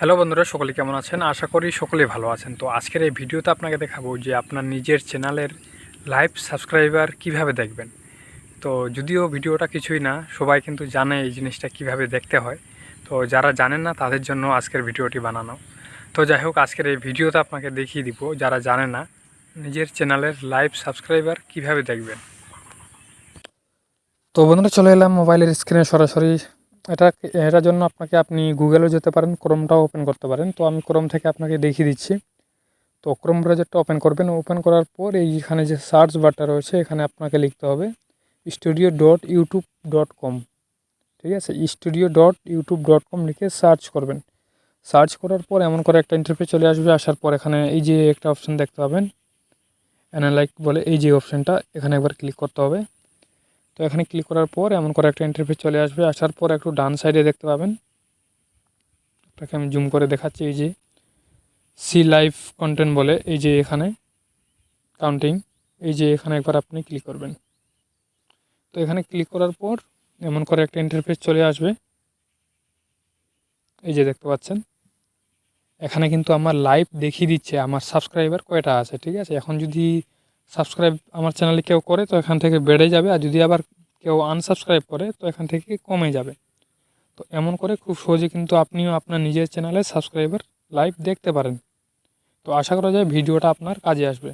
Hello বন্ধুরা, সকলে কেমন আছেন? আশা করি সকলেই ভালো আছেন। তো আজকের এই ভিডিওতে আপনাকে দেখাবো যে আপনার নিজের চ্যানেলের লাইভ সাবস্ক্রাইবার কীভাবে দেখবেন। তো যদিও ভিডিওটা কিছুই না, সবাই কিন্তু জানে এই জিনিসটা কীভাবে দেখতে হয়। তো যারা জানেন না, তাদের জন্য আজকের ভিডিওটি বানানো। তো যাই হোক, আজকের এই ভিডিওতে আপনাকে দেখিয়ে দিব, যারা জানে না, নিজের চ্যানেলের লাইভ সাবস্ক্রাইবার কীভাবে দেখবেন। তো বন্ধুরা, চলে এলাম মোবাইলের স্ক্রিনে সরাসরি। এটা এটার জন্য আপনাকে আপনি গুগলেও যেতে পারেন ক্রোমটাও ওপেন করতে পারেন। তো আমি ক্রোম থেকে আপনাকে দেখিয়ে দিচ্ছি। তো ক্রোম ব্রাউজারটা ওপেন করবেন। ওপেন করার পর এইখানে যে সার্চ বারটা রয়েছে, এখানে আপনাকে লিখতে হবে studio dot YouTube dot com ঠিক আছে? Studio dot YouTube dot com লিখে সার্চ করবেন। সার্চ করার পর এমন করে একটা ইন্টারফেস চলে আসবে। আসার পর এখানে এই যে একটা অপশান দেখতে পাবেন। অ্যানালাইক বলে এই যে অপশানটা এখানে একবার ক্লিক করতে হবে। তো এখানে ক্লিক করার পর এমন করে একটা ইন্টারফেস চলে আসবে। আসার পর একটু ডান সাইডে দেখতে পাবেন। আপনাকে আমি জুম করে দেখাচ্ছি, এই যে সি লাইভ কন্টেন্ট বলে, এই যে এখানে কাউন্টিং এই যে এখানে একবার আপনি ক্লিক করবেন। তো এখানে ক্লিক করার পর এমন করে একটা ইন্টারফেস চলে আসবে। এই যে দেখতে পাচ্ছেন। এখানে কিন্তু আমার লাইভ দেখিয়ে দিচ্ছে, আমার সাবস্ক্রাইবার কয়টা আছে, ঠিক আছে? এখন যদি সাবস্ক্রাইব আমার চ্যানেলে কেউ করে, তো এখান থেকে বেড়ে যাবে। আর যদি আবার কেউ আনসাবস্ক্রাইব করে, তো এখান থেকে কমে যাবে। তো এমন করে খুব সহজে কিন্তু আপনিও আপনার নিজের চ্যানেলে সাবস্ক্রাইবার লাইভ দেখতে পারেন। তো আশা করা যায় ভিডিওটা আপনার কাজে আসবে।